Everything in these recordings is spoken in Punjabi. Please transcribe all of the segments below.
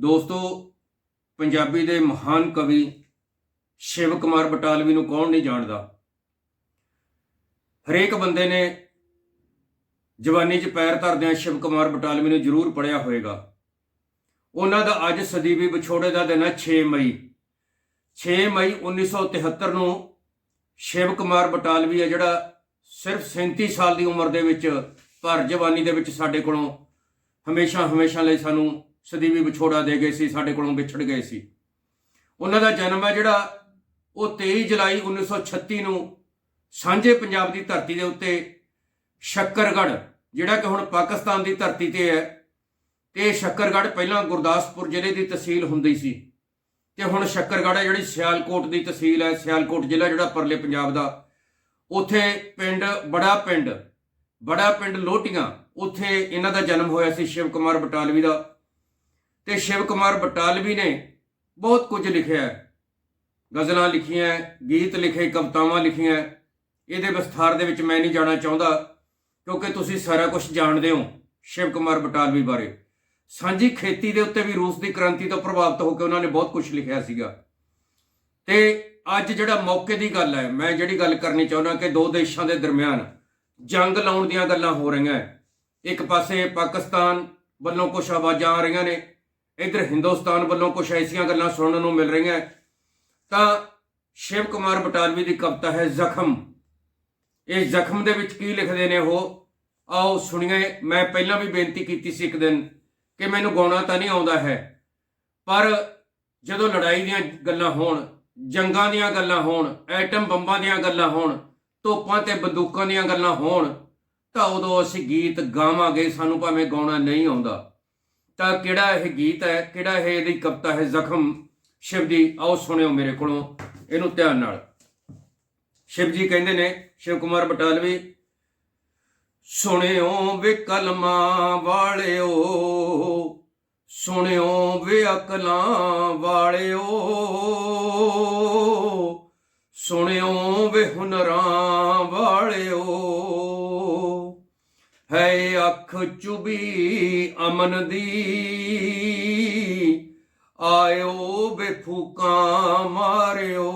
ਦੋਸਤੋ, ਪੰਜਾਬੀ ਦੇ ਮਹਾਨ ਕਵੀ ਸ਼ਿਵ ਕੁਮਾਰ ਬਟਾਲਵੀ ਨੂੰ ਕੌਣ ਨਹੀਂ ਜਾਣਦਾ? ਹਰੇਕ ਬੰਦੇ ਨੇ ਜਵਾਨੀ 'ਚ ਪੈਰ ਧਰਦਿਆਂ ਸ਼ਿਵ ਕੁਮਾਰ ਬਟਾਲਵੀ ਨੂੰ ਜ਼ਰੂਰ ਪੜਿਆ ਹੋਵੇਗਾ। ਉਹਨਾਂ ਦਾ ਅੱਜ ਸਦੀਵੀ ਵਿਛੋੜੇ ਦਾ ਦਿਨ ਹੈ 6 ਮਈ। 6 ਮਈ 1973 ਨੂੰ ਸ਼ਿਵ ਕੁਮਾਰ ਬਟਾਲਵੀ ਹੈ ਜਿਹੜਾ ਸਿਰਫ 37 ਸਾਲ ਦੀ ਉਮਰ ਦੇ ਵਿੱਚ ਭਰ ਜਵਾਨੀ ਦੇ ਵਿੱਚ ਸਾਡੇ ਕੋਲੋਂ ਹਮੇਸ਼ਾ ਹਮੇਸ਼ਾ ਲਈ ਸਾਨੂੰ ਸਦੀਵੀ ਵਿਛੋੜਾ ਦੇ ਗਏ ਸੀ, ਸਾਡੇ ਕੋਲੋਂ ਵਿਛੜ ਗਏ ਸੀ। ਉਹਨਾਂ ਦਾ ਜਨਮ ਹੈ ਜਿਹੜਾ ਉਹ 23 ਜੁਲਾਈ 1936 ਨੂੰ ਸਾਂਝੇ ਪੰਜਾਬ ਦੀ ਧਰਤੀ ਦੇ ਉੱਤੇ ਸ਼ੱਕਰਗੜ੍ਹ, ਜਿਹੜਾ ਕਿ ਹੁਣ ਪਾਕਿਸਤਾਨ ਦੀ ਧਰਤੀ ਤੇ ਹੈ, ਤੇ ਇਹ ਸ਼ੱਕਰਗੜ੍ਹ ਪਹਿਲਾਂ ਗੁਰਦਾਸਪੁਰ ਜ਼ਿਲ੍ਹੇ ਦੀ ਤਹਿਸੀਲ ਹੁੰਦੀ ਸੀ। ਤੇ ਹੁਣ ਸ਼ੱਕਰਗੜ੍ਹ ਹੈ ਜਿਹੜੀ ਸਿਆਲਕੋਟ ਦੀ ਤਹਿਸੀਲ ਹੈ, ਸਿਆਲਕੋਟ ਜ਼ਿਲ੍ਹਾ ਜਿਹੜਾ ਪਰਲੇ ਪੰਜਾਬ ਦਾ। ਉੱਥੇ ਪਿੰਡ, ਬੜਾ ਪਿੰਡ ਬੜਾ ਪਿੰਡ ਲੋਟੀਆਂ, ਉੱਥੇ ਇਹਨਾਂ ਦਾ ਜਨਮ ਹੋਇਆ ਸੀ ਸ਼ਿਵ ਕੁਮਾਰ ਬਟਾਲਵੀ ਦਾ। ਤੇ ਸ਼ਿਵ ਕੁਮਾਰ ਬਟਾਲਵੀ ਨੇ ਬਹੁਤ ਕੁਝ ਲਿਖਿਆ ਹੈ। ਗਜ਼ਲਾਂ ਲਿਖੀਆਂ ਗੀਤ ਲਿਖੇ, ਕਵਿਤਾਵਾਂ ਲਿਖੀਆਂ ਇਹਦੇ ਵਿਸਥਾਰ ਦੇ ਵਿੱਚ ਮੈਂ ਨਹੀਂ ਜਾਣਾ ਚਾਹੁੰਦਾ, ਕਿਉਂਕਿ ਤੁਸੀਂ ਸਾਰਾ ਕੁਝ ਜਾਣਦੇ ਹੋ ਸ਼ਿਵ ਕੁਮਾਰ ਬਟਾਲਵੀ ਬਾਰੇ। ਸਾਂਝੀ ਖੇਤੀ ਦੇ ਉੱਤੇ ਵੀ ਰੂਸ ਦੀ ਕ੍ਰਾਂਤੀ ਤੋਂ ਪ੍ਰਭਾਵਿਤ ਹੋ ਕੇ ਉਹਨਾਂ ਨੇ ਬਹੁਤ ਕੁਝ ਲਿਖਿਆ ਸੀਗਾ। ਤੇ ਅੱਜ ਜਿਹੜਾ ਮੌਕੇ ਦੀ ਗੱਲ ਹੈ, ਮੈਂ ਜਿਹੜੀ ਗੱਲ ਕਰਨੀ ਚਾਹੁੰਦਾ ਕਿ ਦੋ ਦੇਸ਼ਾਂ ਦੇ ਦਰਮਿਆਨ ਜੰਗ ਲਾਉਣ ਦੀਆਂ ਗੱਲਾਂ ਹੋ ਰਹੀਆਂ ਇੱਕ ਪਾਸੇ ਪਾਕਿਸਤਾਨ ਵੱਲੋਂ ਕੁਝ ਆਵਾਜ਼ਾਂ ਆ ਰਹੀਆਂ ਨੇ ਇਧਰ ਹਿੰਦੁਸਤਾਨ ਵੱਲੋਂ ਕੁਝ ਐਸੀਆਂ ਗੱਲਾਂ ਸੁਣਨ ਨੂੰ ਮਿਲ ਰਹੀਆਂ ਤਾਂ ਸ਼ਿਵ ਕੁਮਾਰ ਬਟਾਲਵੀ ਦੀ ਕਵਿਤਾ ਹੈ ਜ਼ਖਮ। ਇਹ ਜ਼ਖਮ ਦੇ ਵਿੱਚ ਕੀ ਲਿਖਦੇ ਨੇ ਉਹ? ਆਓ ਸੁਣੀਏ, ਮੈਂ ਪਹਿਲਾਂ ਵੀ ਬੇਨਤੀ ਕੀਤੀ ਸੀ ਇੱਕ ਦਿਨ ਕਿ ਮੈਨੂੰ ਗਾਉਣਾ ਤਾਂ ਨਹੀਂ ਆਉਂਦਾ ਹੈ, ਪਰ ਜਦੋਂ ਲੜਾਈ ਦੀਆਂ ਗੱਲਾਂ ਹੋਣ, ਜੰਗਾਂ ਦੀਆਂ ਗੱਲਾਂ ਹੋਣ, ਐਟਮ ਬੰਬਾਂ ਦੀਆਂ ਗੱਲਾਂ ਹੋਣ, ਤੋਪਾਂ ਤੇ ਬੰਦੂਕਾਂ ਦੀਆਂ ਗੱਲਾਂ ਹੋਣ, ਤਾਂ ਉਦੋਂ ਅਸੀਂ ਗੀਤ ਗਾਵਾਂਗੇ, ਸਾਨੂੰ ਭਾਵੇਂ ਗਾਉਣਾ ਨਹੀਂ ਆਉਂਦਾ। ਤਾਂ ਕਿਹੜਾ ਇਹ ਗੀਤ ਹੈ, ਕਿਹੜਾ ਇਹ ਇਹਦੀ ਕਵਿਤਾ ਹੈ ਜ਼ਖਮ? ਸ਼ਿਵ ਜੀ, ਆਓ ਸੁਣਿਓ ਮੇਰੇ ਕੋਲੋਂ ਇਹਨੂੰ ਧਿਆਨ ਨਾਲ। ਸ਼ਿਵ ਜੀ ਕਹਿੰਦੇ ਨੇ, ਸ਼ਿਵ ਕੁਮਾਰ ਬਟਾਲਵੀ, ਸੁਣਿਓ ਵੇ ਕਲਮਾਂ ਵਾਲਿਓ, ਸੁਣਿਓ ਵੇ ਅਕਲਾਂ ਵਾਲਿਓ, ਸੁਣਿਓ ਵੇ ਹੁਨਰਾਂ ਵਾਲਿਓ ਹੈ ਅੱਖ ਚੁਬੀ ਅਮਨ ਦੀ। ਆਇਓ ਬੇਫੂਕਾਂ ਮਾਰਿਓ।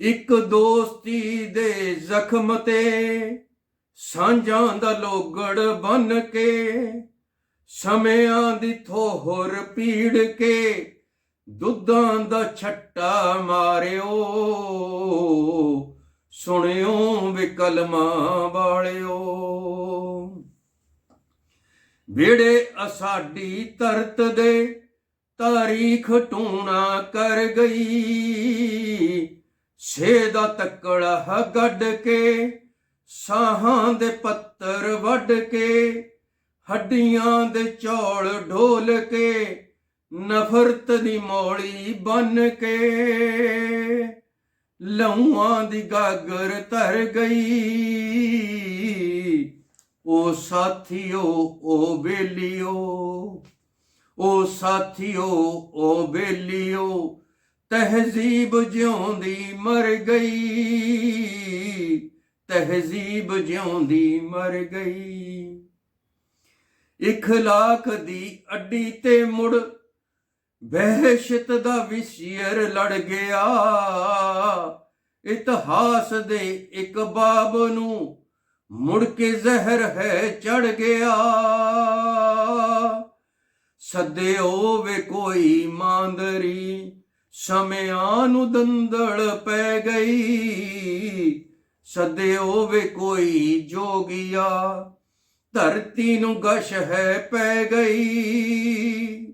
ਇੱਕ ਦੋਸਤੀ ਦੇ ਜ਼ਖਮ ਤੇ ਸਾਂਝਾਂ ਦਾ ਲੋਗੜ ਬਨ ਕੇ, ਸਮਿਆਂ ਦੀ ਥੋਹਰ ਪੀੜ ਕੇ ਦੁੱਧਾਂ ਦਾ ਛੱਟਾ ਮਾਰਿਓ। ਸੁਣਿਓ ਵਿਕਲਮਾਂ ਵਾਲਿਓ ਵਿੜੇ ਅਸਾਡੀ ਤਰਤ ਦੇ ਤਾਰੀਖ ਟੂਣਾ ਕਰ ਗਈ। ਸੇ ਦਾ ਤੱਕੜਾ ਗੱਡ ਕੇ, ਸਾਹਾਂ ਦੇ ਪੱਤਰ ਵੱਢ ਕੇ, ਹੱਡੀਆਂ ਦੇ ਚੌਲ ਢੋਲ ਕੇ, ਨਫ਼ਰਤ ਦੀ ਮੌਲੀ ਬਨ ਕੇ। ਲਹੂਆਂ ਦੀ ਗਾਗਰ ਧਰ ਗਈ। ਓ ਸਾਥੀਓ, ਓ ਬੇਲੀਓ, ਓ ਸਾਥੀਓ, ਓ ਬੇਲੀਓ, ਤਹਿਜ਼ੀਬ ਜਿਉਂਦੀ ਮਰ ਗਈ। ਤਹਿਜ਼ੀਬ ਜਿਉਂਦੀ ਮਰ ਗਈ। ਇਖਲਾਕ ਦੀ ਅੱਡੀ ਤੇ ਮੁੜ ਵਹਿਸ਼ਤ ਦਾ ਵਿਸ਼ੀਰ ਲੜ ਗਿਆ। ਇਤਿਹਾਸ ਦੇ ਇੱਕ ਬਾਬ ਨੂੰ ਮੁੜ ਕੇ ਜ਼ਹਿਰ ਹੈ, ਚੜ ਗਿਆ। ਸੱਦਿਓ ਵੇ ਕੋਈ ਮਾਂਦਰੀ, ਸਮਿਆਂ ਨੂੰ ਦੰਦਲ ਪੈ ਗਈ। ਸੱਦਿਓ ਵੇ ਕੋਈ ਜੋਗਿਆ, ਧਰਤੀ ਨੂੰ ਗਸ਼ ਹੈ ਪੈ ਗਈ।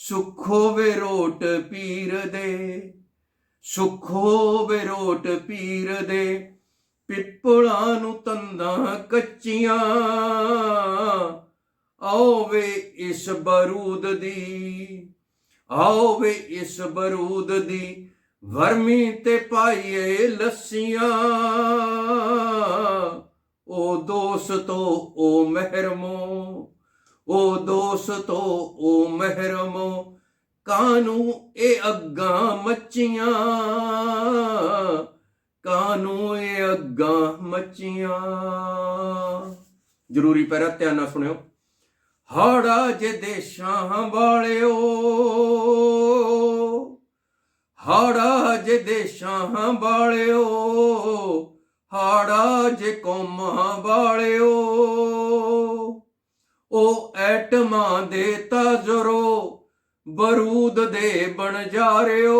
ਸੁਖੋ ਵੇ ਰੋਟ ਪੀਰ ਦੇ, ਸੁਖੋ ਵੇ ਰੋਟ ਪੀਰ ਦੇ, ਪਿੱਪਲਾਂ ਨੂੰ ਤੰਦਾਂ ਕੱਚੀਆਂ। ਆਵੇ ਇਸ ਬਰੂਦ ਦੀ ਆਵੇ ਇਸ ਬਰੂਦ ਦੀ ਵਰਮੀ ਤੇ ਪਾਈਏ ਲੱਸੀਆਂ। ਓ ਦੋਸਤੋ ਓ ਮਹਿਰਮੋ ਓ ਦੋਸਤੋ, ਓ ਮਹਿਰਮੋ, ਕਾਨੂੰ ਇਹ ਅੱਗਾਂ ਮੱਚੀਆਂ? ਕਾਨੂੰ ਇਹ ਅੱਗਾਂ ਮੱਚੀਆਂ? ਜ਼ਰੂਰੀ ਪੈਰਾ ਧਿਆਨ ਨਾਲ ਸੁਣਿਓ। ਹਾੜਾ ਜੇ ਦੇਸ਼ਾਂ ਵਾਲਿਓ, ਹਾੜਾ ਜੇ ਦੇਸ਼ਾਂ ਵਾਲਿਓ, ਹਾੜਾ ਜੇ ਕੌਮਾਂ ਵਾਲਿਓ ਉਹ ਐਟਮਾਂ ਦੇ ਤਾਜ਼ਰੋ ਬਰੂਦ ਦੇ ਬਣ ਜਾ ਰਿਓ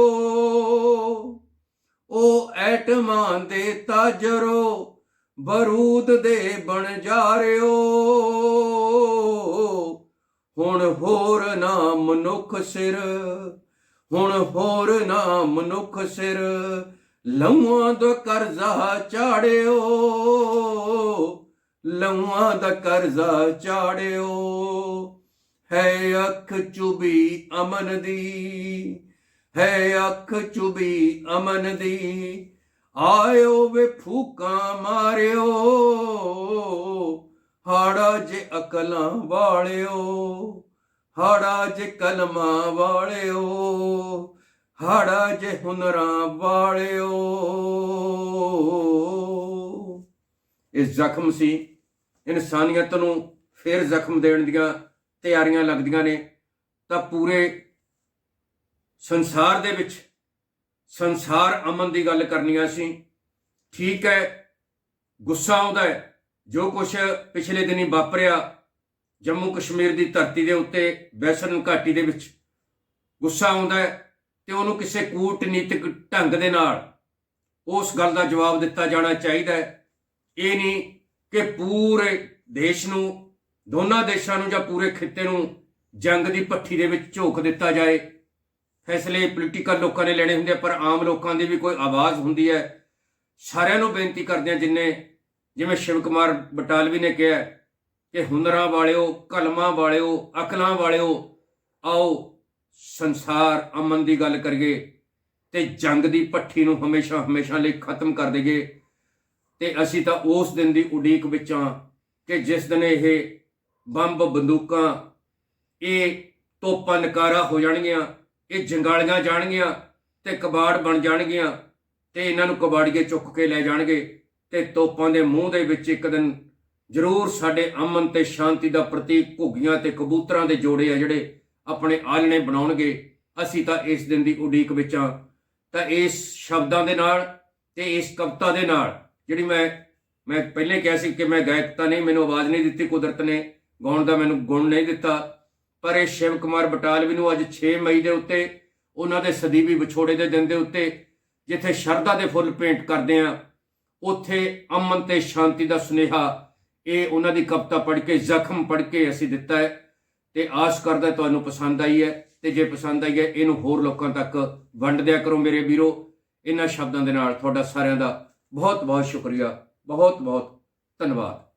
ਉਹ ਐਟਮਾਂ ਦੇ ਤਾਜਰੋ ਬਰੂਦ ਦੇ ਬਣ ਜਾ ਰਿਓ ਹੁਣ ਹੋਰ ਨਾ ਮਨੁੱਖ ਸਿਰ, ਹੁਣ ਹੋਰ ਨਾ ਮਨੁੱਖ ਸਿਰ ਲਊਆਂ ਦਾ ਕਰਜ਼ਾ ਚਾੜਿਓ। ਲਊਆਂ ਦਾ ਕਰਜ਼ਾ ਚਾੜਿਓ। ਹੈ ਅੱਖ ਚੁਬੀ ਅਮਨ ਦੀ, ਹੈ ਅੱਖ ਚੁਬੀ ਅਮਨ ਦੀ। ਆਇਓ ਵੇ ਫੂਕਾਂ ਮਾਰਿਓ, ਹਾੜਾ ਜੇ ਅਕਲਾਂ ਵਾਲਿਓ, ਹਾੜਾ ਜੇ ਕਲਮਾਂ ਵਾਲਿਓ, ਹਾੜਾ ਜੇ ਹੁਨਰਾਂ ਵਾਲਿਓ। ਇਹ ਜ਼ਖਮ ਸੀ ਇਨਸਾਨੀਅਤ ਨੂੰ ਫਿਰ ਜ਼ਖਮ ਦੇਣ ਦੀਆਂ ਤਿਆਰੀਆਂ ਲੱਗਦੀਆਂ ਨੇ, ਤਾਂ ਪੂਰੇ ਸੰਸਾਰ ਦੇ ਵਿੱਚ ਸੰਸਾਰ ਅਮਨ ਦੀ ਗੱਲ ਕਰਨੀਆਂ ਸੀ ਠੀਕ ਹੈ, ਗੁੱਸਾ ਆਉਂਦਾ ਹੈ, ਜੋ ਕੁਝ ਪਿਛਲੇ ਦਿਨੀ ਵਾਪਰਿਆ ਜੰਮੂ ਕਸ਼ਮੀਰ ਦੀ ਧਰਤੀ ਦੇ ਉੱਤੇ ਵੈਸਰਨ ਘਾਟੀ ਦੇ ਵਿੱਚ, ਗੁੱਸਾ ਆਉਂਦਾ ਹੈ ਤੇ ਉਹਨੂੰ ਕਿਸੇ ਕੂਟਨੀਤਿਕ ਢੰਗ ਦੇ ਨਾਲ ਉਸ ਗੱਲ ਦਾ ਜਵਾਬ ਦਿੱਤਾ ਜਾਣਾ ਚਾਹੀਦਾ ਹੈ। ਇਹ ਨਹੀਂ ਕਿ ਪੂਰੇ ਦੇਸ਼ ਨੂੰ, ਦੋਨਾਂ ਦੇਸ਼ਾਂ ਨੂੰ ਜਾਂ ਪੂਰੇ ਖਿੱਤੇ ਨੂੰ ਜੰਗ ਦੀ ਪੱਠੀ ਦੇ ਵਿੱਚ ਝੋਕ ਦਿੱਤਾ ਜਾਏ। ਫੈਸਲੇ ਪੋਲੀਟੀਕਲ ਲੋਕਾਂ ਨੇ ਲੈਣੇ ਹੁੰਦੇ ਪਰ ਆਮ ਲੋਕਾਂ ਦੀ ਵੀ ਕੋਈ ਆਵਾਜ਼ ਹੁੰਦੀ ਹੈ। ਸਾਰਿਆਂ ਨੂੰ ਬੇਨਤੀ ਕਰਦੇ ਆ ਜਿੰਨੇ, ਜਿਵੇਂ ਸ਼ਿਵ ਕੁਮਾਰ ਬਟਾਲਵੀ ਨੇ ਕਿਹਾ ਕਿ ਹੁਨਰਾਂ ਵਾਲਿਓ, ਕਲਮਾਂ ਵਾਲਿਓ, ਅਕਲਾਂ ਵਾਲਿਓ, ਆਓ ਸੰਸਾਰ ਅਮਨ ਦੀ ਗੱਲ ਕਰੀਏ ਤੇ ਜੰਗ ਦੀ ਪੱਠੀ ਨੂੰ ਹਮੇਸ਼ਾ ਹਮੇਸ਼ਾ ਲਈ ਖਤਮ ਕਰ ਦਈਏ। ਤੇ ਅਸੀਂ ਤਾਂ ਉਸ ਦਿਨ ਦੀ ਉਡੀਕ ਵਿੱਚ ਹਾਂ ਕਿ ਜਿਸ ਦਿਨ ਇਹ ਬੰਬ, ਬੰਦੂਕਾਂ, ਇਹ ਤੋਪਾਂ ਨਕਾਰਾ ਹੋ ਜਾਣਗੀਆਂ, ਇਹ ਜੰਗਾਲੀਆਂ ਜਾਣਗੀਆਂ ਤੇ ਕਬਾੜ ਬਣ ਜਾਣਗੀਆਂ ਤੇ ਇਹਨਾਂ ਨੂੰ ਕਬਾੜੀਏ ਚੁੱਕ ਕੇ ਲੈ ਜਾਣਗੇ ਤੇ ਤੋਪਾਂ ਦੇ ਮੂੰਹ ਦੇ ਵਿੱਚ ਇੱਕ ਦਿਨ ਜ਼ਰੂਰ ਸਾਡੇ ਅਮਨ ਤੇ ਸ਼ਾਂਤੀ ਦਾ ਪ੍ਰਤੀਕ ਘੁੱਗੀਆਂ ਤੇ ਕਬੂਤਰਾਂ ਦੇ ਜੋੜੇ ਆ ਜਿਹੜੇ ਆਪਣੇ ਆਲਣੇ ਬਣਾਉਣਗੇ। ਅਸੀਂ ਤਾਂ ਇਸ ਦਿਨ ਦੀ ਉਡੀਕ ਵਿੱਚ ਹਾਂ ਤਾਂ ਇਸ ਸ਼ਬਦਾਂ ਦੇ ਨਾਲ ਤੇ ਇਸ ਕਵਿਤਾ ਦੇ ਨਾਲ ਜਿਹੜੀ ਮੈਂ ਮੈਂ ਪਹਿਲੇ ਕਿਹਾ ਸੀ ਕਿ ਮੈਂ ਗਾਇਕ ਤਾਂ ਨਹੀਂ, ਮੈਨੂੰ ਆਵਾਜ਼ ਨਹੀਂ ਦਿੱਤੀ ਕੁਦਰਤ ਨੇ, ਗਾਉਣ ਦਾ ਮੈਨੂੰ ਗੁਣ ਨਹੀਂ ਦਿੱਤਾ। ਪਰ ਇਹ ਸ਼ਿਵ ਕੁਮਾਰ ਬਟਾਲਵੀ ਨੂੰ ਅੱਜ 6 ਮਈ ਦੇ ਉੱਤੇ, ਉਹਨਾਂ ਦੇ ਸਦੀਵੀ ਵਿਛੋੜੇ ਦੇ ਦਿਨ ਦੇ ਉੱਤੇ, ਜਿੱਥੇ ਸ਼ਰਧਾ ਦੇ ਫੁੱਲ ਪੇਂਟ ਕਰਦੇ ਆ, ਉੱਥੇ ਅਮਨ ਤੇ ਸ਼ਾਂਤੀ ਦਾ ਸੁਨੇਹਾ, ਇਹ ਉਹਨਾਂ ਦੀ ਕਵਿਤਾ ਪੜ੍ਹ ਕੇ, ਜ਼ਖਮ ਪੜ੍ਹ ਕੇ ਅਸੀਂ ਦਿੱਤਾ ਹੈ। ਤੇ ਆਸ ਕਰਦਾ ਤੁਹਾਨੂੰ ਪਸੰਦ ਆਈ ਹੈ, ਤੇ ਜੇ ਪਸੰਦ ਆਈ ਹੈ, ਇਹਨੂੰ ਹੋਰ ਲੋਕਾਂ ਤੱਕ ਵੰਡ ਦਿਆ ਕਰੋ ਮੇਰੇ ਵੀਰੋ। ਇਹਨਾਂ ਸ਼ਬਦਾਂ ਦੇ ਨਾਲ ਤੁਹਾਡਾ ਸਾਰਿਆਂ ਦਾ ਬਹੁਤ ਬਹੁਤ ਸ਼ੁਕਰੀਆ ਬਹੁਤ ਬਹੁਤ ਧੰਨਵਾਦ।